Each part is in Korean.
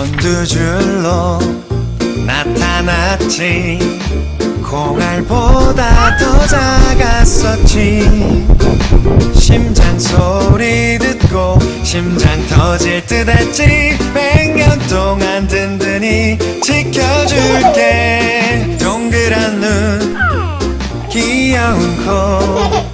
넌두 줄로 나타났지. 콩알보다 더 작았었지. 심장 소리 듣고 심장 터질 듯 했지. 백년 동안 든든히 지켜줄게. 동그란 눈 귀여운 코.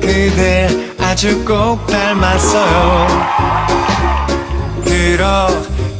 그댈 아주 꼭 닮았어요. 그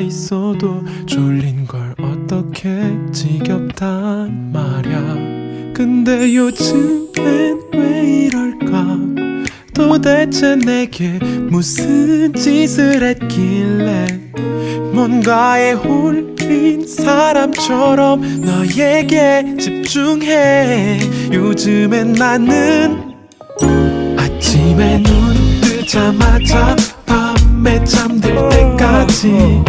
있어도 졸린 걸 어떻게 지겹단 말야? 근데 요즘엔 왜 이럴까? 도대체 내게 무슨 짓을 했길래? 뭔가에 홀린 사람처럼 너에게 집중해. 요즘엔 나는 아침에 눈 뜨자마자 밤에 잠들 때까지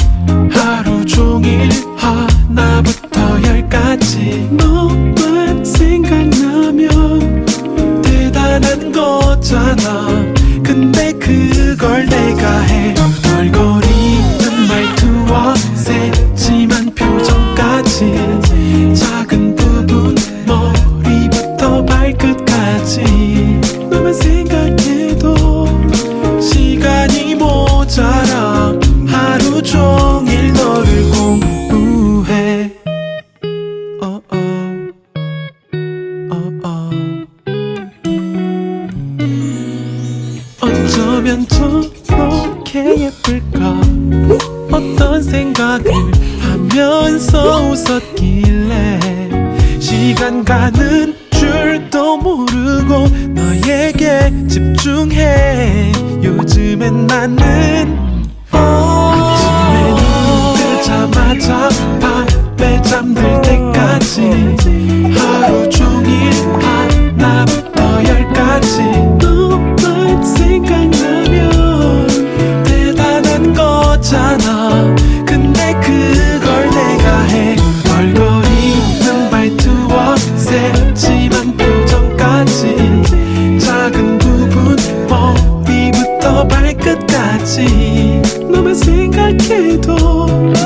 예쁠까? 어떤 생각을 하면서 웃었길래 시간 가는 줄도 모르고 너에게 집중해. 요즘엔 나는 아침에 눈 뜨자마자 밤에 잠들 때까지 하루 종일 하나부터 열까지. 너만 생 single kid.